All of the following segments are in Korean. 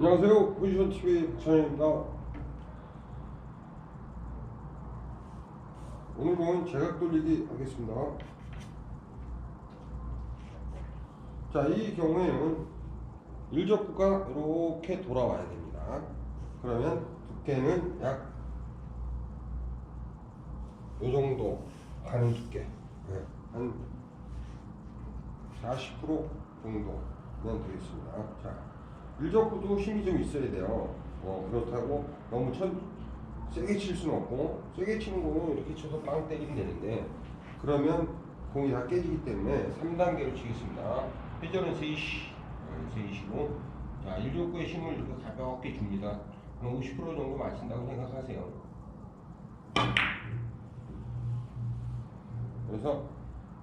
안녕하세요. 포지션 TV 박찬입니다. 오늘 공은 제각 돌리기 하겠습니다. 자, 이 경우에는 일적구가 이렇게 돌아와야 됩니다. 그러면 두께는 약요 정도 가는 두께. 네, 한40% 정도면 되겠습니다. 자, 일적구도 힘이 좀 있어야 돼요. 어, 그렇다고 너무 천, 세게 칠 수는 없고, 세게 치는 공은 이렇게 쳐서 빵 때리면 되는데, 그러면 공이 다 깨지기 때문에 3단계로 치겠습니다. 회전은 3시, 3시고, 자, 일적구의 힘을 이렇게 가볍게 줍니다. 그럼 50% 정도 맞춘다고 생각하세요. 그래서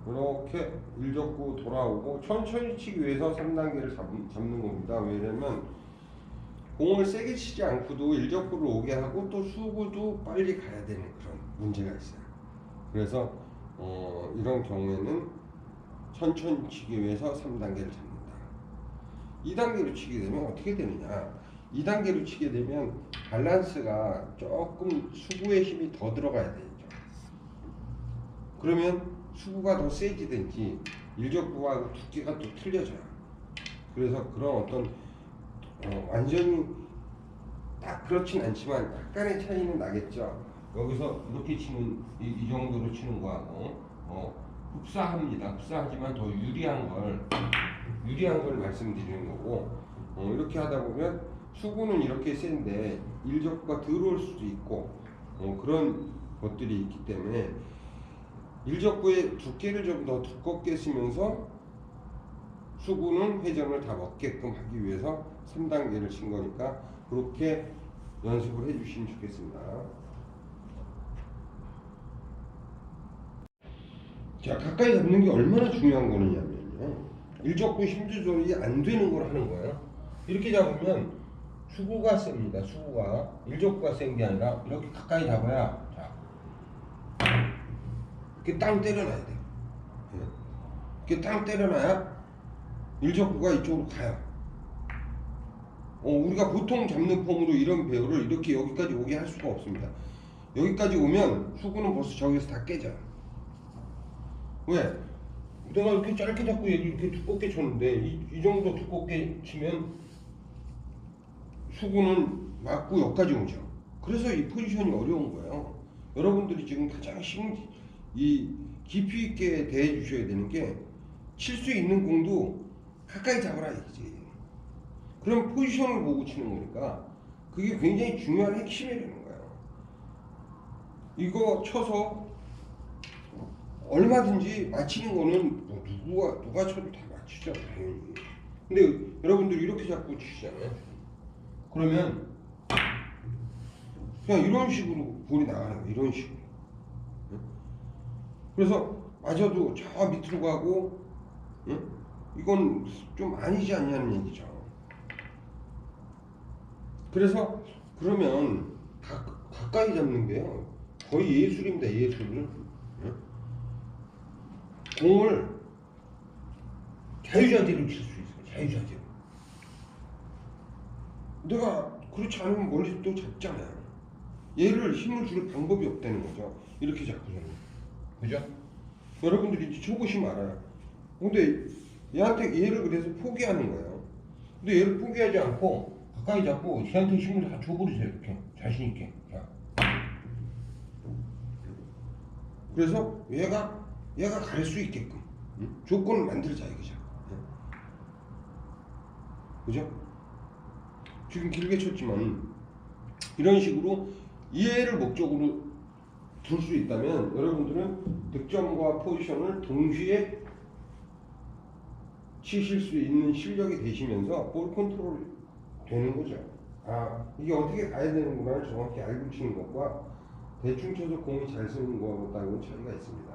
이렇게 일적구 돌아오고 천천히 치기 위해서 3단계를 잡, 잡는 겁니다. 왜냐면 공을 세게 치지 않고도 일적구를 오게 하고 또 수구도 빨리 가야 되는 그런 문제가 있어요. 그래서 어, 이런 경우에는 천천히 치기 위해서 3단계를 잡는다. 2단계로 치게 되면 어떻게 되느냐? 2단계로 치게 되면 밸런스가 조금 수구의 힘이 더 들어가야 되죠. 그러면 수구가 더 세지든지 일적구하고 두께가 또 틀려져요. 그래서 그런 어떤 어, 완전히 딱 그렇진 않지만 약간의 차이는 나겠죠. 여기서 이렇게 치는 이, 이 정도로 치는 거하고 어, 흡사합니다. 흡사하지만 더 유리한 걸 유리한 걸 말씀드리는 거고 어, 이렇게 하다 보면 수구는 이렇게 센데 일적구가 들어올 수도 있고 어, 그런 것들이 있기 때문에 일적구의 두께를 좀 더 두껍게 쓰면서 수구는 회전을 다 먹게끔 하기 위해서 3단계를 친 거니까 그렇게 연습을 해주시면 좋겠습니다. 자, 가까이 잡는 게 얼마나 중요한 거느냐면요. 일적구 힘 조절이 안 되는 걸 하는 거예요. 이렇게 잡으면 수구가 셉니다. 수구가 일적구가 센 게 아니라 이렇게 가까이 잡아야 자 이렇게 땅 때려놔야 돼요. 예. 이렇게 땅 때려놔야 일적구가 이쪽으로 가요. 어, 우리가 보통 잡는 폼으로 이런 배우를 이렇게 여기까지 오게 할 수가 없습니다. 여기까지 오면 수구는 벌써 저기서 다 깨져요. 왜? 내가 이렇게 짧게 잡고 이렇게 두껍게 쳤는데 이, 이 정도 두껍게 치면 수구는 맞고 여기까지 오죠. 그래서 이 포지션이 어려운 거예요. 여러분들이 지금 가장 심, 이 깊이 있게 대해 주셔야 되는 게 칠 수 있는 공도 가까이 잡아라 이지. 그럼 포지션을 보고 치는 거니까 그게 굉장히 중요한 핵심이라는 거예요. 이거 쳐서 얼마든지 맞히는 거는 뭐 누구가 누가 쳐도 다 맞히죠 당연히. 근데 여러분들 이렇게 잡고 치시잖아요. 그러면 그냥 이런 식으로 볼이 나가는 거예요. 이런 식으로. 그래서 맞아도 저 밑으로 가고 응? 이건 좀 아니지 않냐는 얘기죠. 그래서 그러면 가, 가까이 잡는 게요 거의 예술입니다 예술. 응? 공을 자유자재로 칠 수 있어요 자유자재로. 내가 그렇지 않으면 멀리서 또 잡잖아요. 얘를 힘을 줄 방법이 없다는 거죠. 이렇게 잡고서는. 그죠? 여러분들이 이제 조금씩 알아요. 근데 얘한테 얘를 그래서 포기하는 거예요. 근데 얘를 포기하지 않고 가까이 잡고 얘한테 힘을 다 줘버리세요. 이렇게 자신 있게. 자. 그래서 얘가 얘가 갈 수 있게끔 응? 조건을 만들자 이거죠. 응? 그죠? 지금 길게 쳤지만 이런 식으로 이해를 목적으로 둘 수 있다면 여러분들은 득점과 포지션을 동시에 치실 수 있는 실력이 되시면서 볼 컨트롤 되는 거죠. 아 이게 어떻게 가야 되는구나를 정확히 알고 치는 것과 대충 쳐서 공이 잘 쓰는 것과는 차이가 있습니다.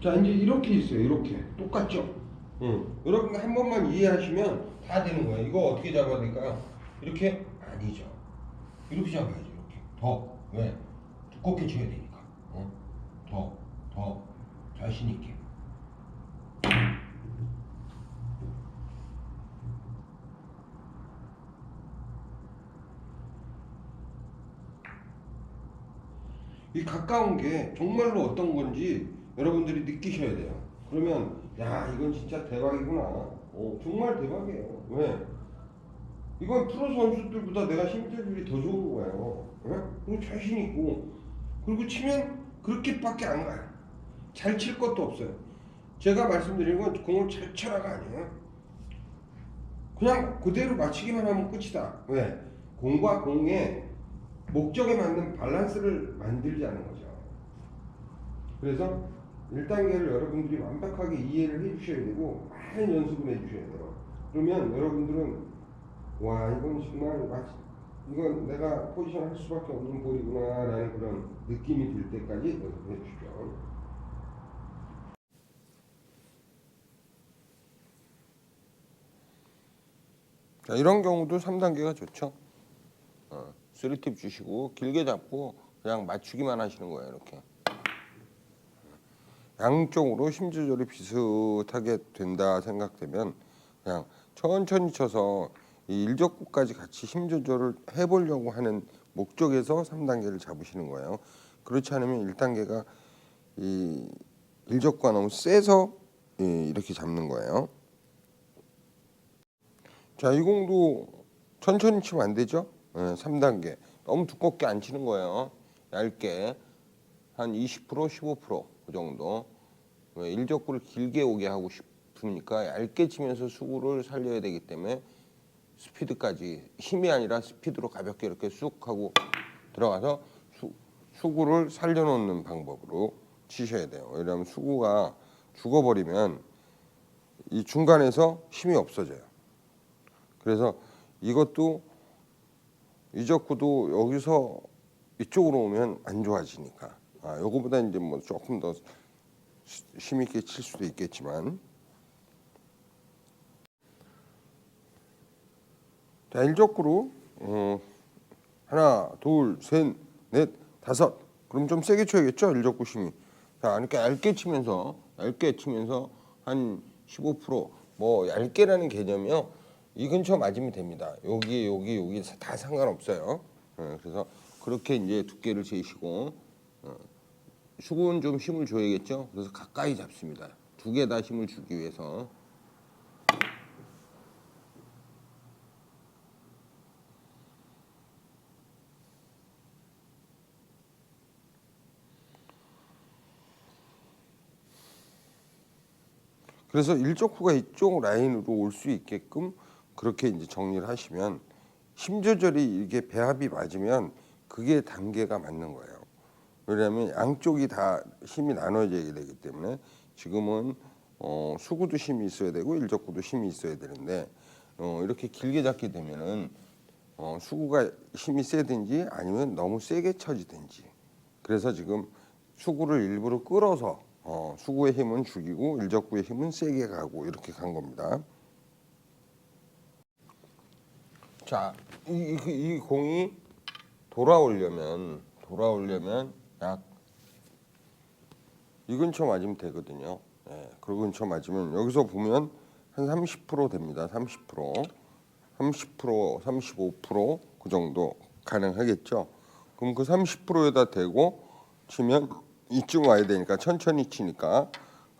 자 이제 이렇게 있어요. 이렇게 똑같죠? 응. 여러분 한 번만 이해하시면 다 되는 거예요. 이거 어떻게 잡아야 될까요? 이렇게 아니죠. 이렇게 잡아야죠. 더 왜? 두껍게 쳐야 되니까 어? 더, 더 자신있게 이 가까운 게 정말로 어떤 건지 여러분들이 느끼셔야 돼요 그러면 야 이건 진짜 대박이구나 오, 정말 대박이에요 왜? 이건 프로 선수들보다 내가 힘들줄이 더 좋은 거예요. 예? 그리고 자신 있고 그리고 치면 그렇게밖에 안 가요. 잘 칠 것도 없어요. 제가 말씀드린 건 공을 잘 쳐라가 아니에요. 그냥 그대로 맞추기만 하면 끝이다. 왜? 공과 공의 목적에 맞는 밸런스를 만들자는 거죠. 그래서 1단계를 여러분들이 완벽하게 이해를 해 주셔야 되고 많은 연습을 해 주셔야 돼요. 그러면 여러분들은 와 이건 정말 마치 이건 내가 포지션 할 수밖에 없는 볼이구나 라는 그런 느낌이 들 때까지 주십시오. 자, 이런 경우도 3단계가 좋죠. 어, 3팁 주시고 길게 잡고 그냥 맞추기만 하시는 거예요, 이렇게. 양쪽으로 힘 조절이 비슷하게 된다 생각되면 그냥 천천히 쳐서 이 일적구까지 같이 힘 조절을 해보려고 하는 목적에서 3단계를 잡으시는 거예요. 그렇지 않으면 1단계가 이 일적구가 너무 세서 이- 이렇게 잡는 거예요. 자, 이 공도 천천히 치면 안 되죠? 예, 3단계. 너무 두껍게 안 치는 거예요. 얇게 한 20% 15%그 정도. 왜 일적구를 길게 오게 하고 싶으니까 얇게 치면서 수구를 살려야 되기 때문에 스피드까지 힘이 아니라 스피드로 가볍게 이렇게 쑥 하고 들어가서 수, 수구를 살려놓는 방법으로 치셔야 돼요. 왜냐하면 수구가 죽어버리면 이 중간에서 힘이 없어져요. 그래서 이것도 이적구도 여기서 이쪽으로 오면 안 좋아지니까 아 요거보다 이제 뭐 조금 더 힘 있게 칠 수도 있겠지만 자 일적구로 어, 하나 둘 셋 넷 다섯. 그럼 좀 세게 쳐야겠죠? 일적구 힘이. 자 그러니까 얇게 치면서 얇게 치면서 한 15%뭐 얇게라는 개념이요. 이 근처 맞으면 됩니다. 여기 여기 여기 다 상관없어요. 예, 그래서 그렇게 이제 두께를 재시고 어, 수군 좀 힘을 줘야겠죠? 그래서 가까이 잡습니다. 두 개 다 힘을 주기 위해서 그래서 일적후가 이쪽 라인으로 올 수 있게끔 그렇게 이제 정리를 하시면 힘 조절이 이게 배합이 맞으면 그게 단계가 맞는 거예요. 왜냐하면 양쪽이 다 힘이 나눠져야 되기 때문에 지금은 어, 수구도 힘이 있어야 되고 일적구도 힘이 있어야 되는데 어, 이렇게 길게 잡게 되면은 어, 수구가 힘이 세든지 아니면 너무 세게 쳐지든지 그래서 지금 수구를 일부러 끌어서 어, 수구의 힘은 죽이고 일적구의 힘은 세게 가고 이렇게 간 겁니다. 자, 이, 이, 이 공이 돌아오려면 돌아오려면 약 이 근처 맞으면 되거든요. 예, 그 근처 맞으면 여기서 보면 한 30% 됩니다. 30%, 30%, 35%그 정도 가능하겠죠. 그럼 그 30%에다 대고 치면 이쯤 와야 되니까 천천히 치니까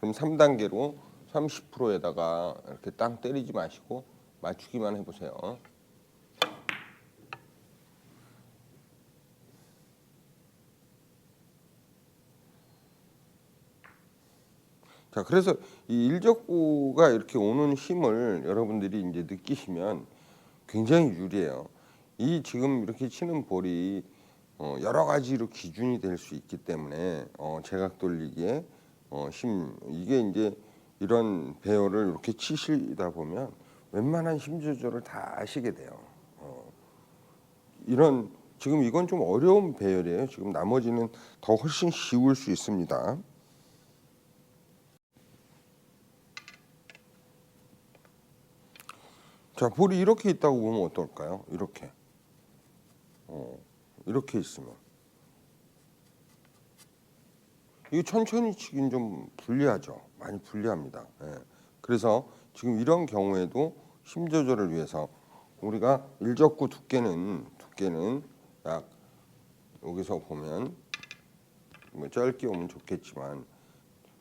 그럼 3단계로 30%에다가 이렇게 땅 때리지 마시고 맞추기만 해보세요. 자, 그래서 이 일적구가 이렇게 오는 힘을 여러분들이 이제 느끼시면 굉장히 유리해요. 이 지금 이렇게 치는 볼이 어, 여러 가지로 기준이 될 수 있기 때문에 어, 제각 돌리기에 어, 힘 이게 이제 이런 배열을 이렇게 치시다 보면 웬만한 힘 조절을 다 아시게 돼요. 어, 이런 지금 이건 좀 어려운 배열이에요. 지금 나머지는 더 훨씬 쉬울 수 있습니다. 자, 볼이 이렇게 있다고 보면 어떨까요? 이렇게. 어, 이렇게 있으면. 이거 천천히 치긴 좀 불리하죠. 많이 불리합니다. 예. 그래서 지금 이런 경우에도 힘 조절을 위해서 우리가 일적구 두께는 두께는 약 여기서 보면 뭐 짧게 오면 좋겠지만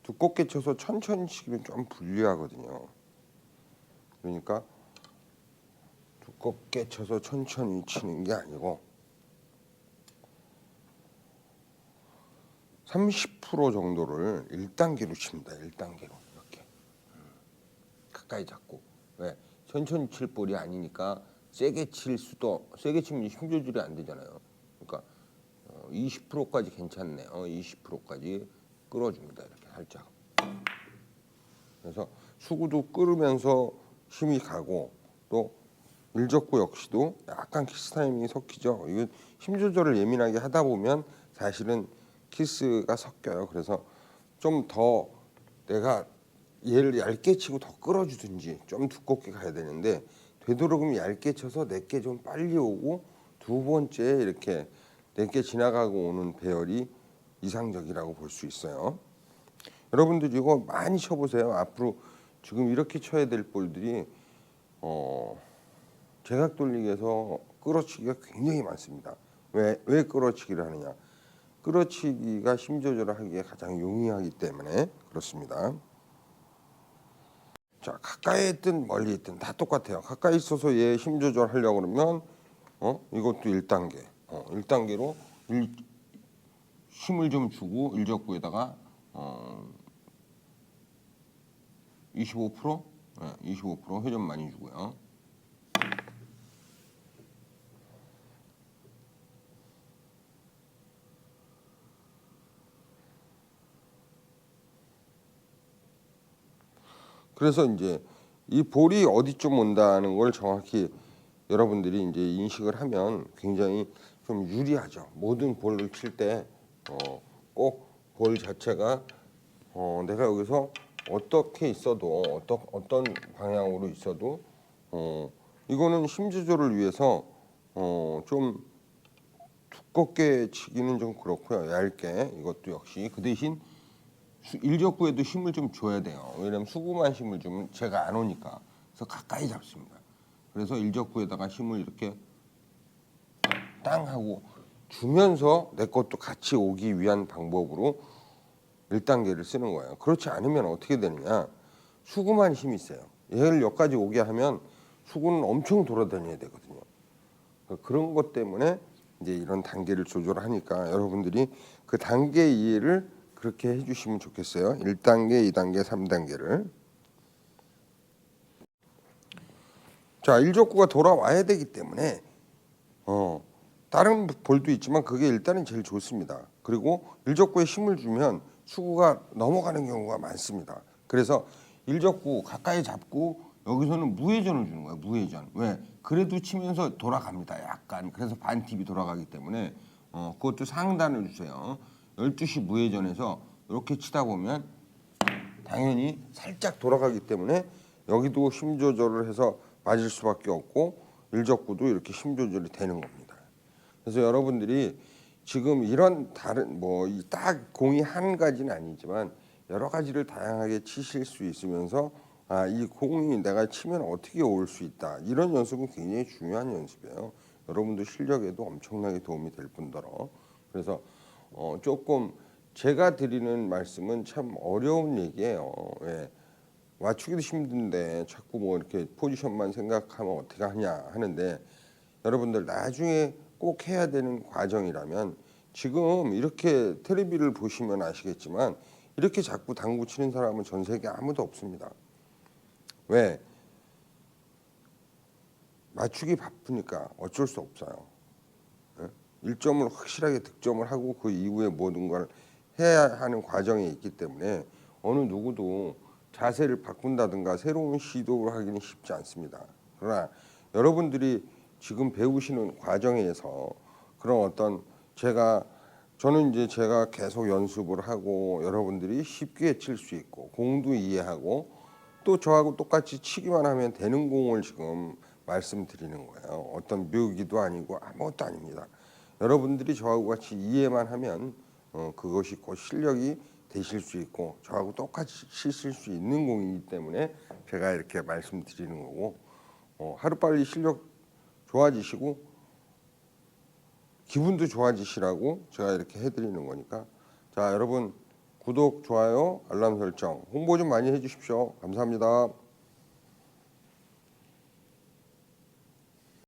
두껍게 쳐서 천천히 치기는 좀 불리하거든요. 그러니까 두껍게 쳐서 천천히 치는 게 아니고 30% 정도를 1단계로 칩니다. 1단계로 이렇게 음, 가까이 잡고 왜 천천히 칠 볼이 아니니까 세게 칠 수도 세게 치면 힘 조절이 안 되잖아요. 그러니까 어, 20%까지 괜찮네요. 20%까지 끌어줍니다. 이렇게 살짝. 그래서 수구도 끌으면서 힘이 가고 또 일적구 역시도 약간 키스 타이밍이 섞이죠. 이거 힘 조절을 예민하게 하다 보면 사실은 키스가 섞여요. 그래서 좀 더 내가 얘를 얇게 치고 더 끌어주든지 좀 두껍게 가야 되는데 되도록이면 얇게 쳐서 내게 좀 빨리 오고 두 번째 이렇게 내게 지나가고 오는 배열이 이상적이라고 볼 수 있어요. 여러분들 이거 많이 쳐보세요. 앞으로 지금 이렇게 쳐야 될 볼들이 어, 제각 돌리기에서 끌어치기가 굉장히 많습니다. 왜, 왜 끌어치기를 하느냐? 끌어치기가 힘 조절을 하기에 가장 용이하기 때문에 그렇습니다. 자 가까이 있든 멀리 있든 다 똑같아요. 가까이 있어서 얘 힘 조절하려고 그러면 어 이것도 1단계. 어 1단계로 일, 힘을 좀 주고 일적구에다가 어 25%? 네, 25% 회전 많이 주고요. 그래서 이제 이 볼이 어디쯤 온다는 걸 정확히 여러분들이 이제 인식을 하면 굉장히 좀 유리하죠. 모든 볼을 칠때 어, 꼭볼 자체가 어, 내가 여기서 어떻게 있어도 어떤 어떤 방향으로 있어도 어, 이거는 힘 조절을 위해서 어, 좀 두껍게 치기는 좀 그렇고요. 얇게 이것도 역시 그 대신 수- 일적구에도 힘을 좀 줘야 돼요. 왜냐면 수구만 힘을 주면 제가 안 오니까. 그래서 가까이 잡습니다. 그래서 일적구에다가 힘을 이렇게 땅 하고 주면서 내 것도 같이 오기 위한 방법으로 1단계를 쓰는 거예요. 그렇지 않으면 어떻게 되느냐? 수구만 힘이 있어요. 얘를 여기까지 오게 하면 수구는 엄청 돌아다녀야 되거든요. 그러니까 그런 것 때문에 이제 이런 단계를 조절하니까 여러분들이 그 단계 이해를 그렇게 해주시면 좋겠어요. 1단계, 2단계, 3단계를. 자, 일족구가 돌아와야 되기 때문에 어, 다른 볼도 있지만 그게 일단은 제일 좋습니다. 그리고 일족구에 힘을 주면 수구가 넘어가는 경우가 많습니다. 그래서 일족구 가까이 잡고 여기서는 무회전을 주는 거예요. 무회전. 왜? 그래도 치면서 돌아갑니다. 약간. 그래서 반팁이 돌아가기 때문에 어, 그것도 상단을 주세요. 12시 무회전에서 이렇게 치다 보면 당연히 살짝 돌아가기 때문에 여기도 힘 조절을 해서 맞을 수밖에 없고 일적구도 이렇게 힘 조절이 되는 겁니다. 그래서 여러분들이 지금 이런 다른 뭐 딱 공이 한 가지는 아니지만 여러 가지를 다양하게 치실 수 있으면서 아 이 공이 내가 치면 어떻게 올 수 있다 이런 연습은 굉장히 중요한 연습이에요. 여러분들 실력에도 엄청나게 도움이 될 뿐더러 그래서 어 조금 제가 드리는 말씀은 참 어려운 얘기예요. 예. 맞추기도 힘든데 자꾸 뭐 이렇게 포지션만 생각하면 어떻게 하냐 하는데 여러분들 나중에 꼭 해야 되는 과정이라면 지금 이렇게 텔레비를 보시면 아시겠지만 이렇게 자꾸 당구 치는 사람은 전 세계 아무도 없습니다. 왜? 맞추기 바쁘니까 어쩔 수 없어요. 예? 일점을 확실하게 득점을 하고 그 이후에 모든 걸 해야 하는 과정이 있기 때문에 어느 누구도 자세를 바꾼다든가 새로운 시도를 하기는 쉽지 않습니다. 그러나 여러분들이 지금 배우시는 과정에서 그런 어떤 제가 저는 이제 제가 계속 연습을 하고 여러분들이 쉽게 칠 수 있고 공도 이해하고 또 저하고 똑같이 치기만 하면 되는 공을 지금 말씀드리는 거예요. 어떤 묘기도 아니고 아무것도 아닙니다. 여러분들이 저하고 같이 이해만 하면 어, 그것이 곧 실력이 되실 수 있고 저하고 똑같이 치실 수 있는 공이기 때문에 제가 이렇게 말씀드리는 거고 어, 하루빨리 실력 좋아지시고 기분도 좋아지시라고 제가 이렇게 해드리는 거니까 자 여러분 구독 좋아요 알람 설정 홍보 좀 많이 해주십시오 감사합니다.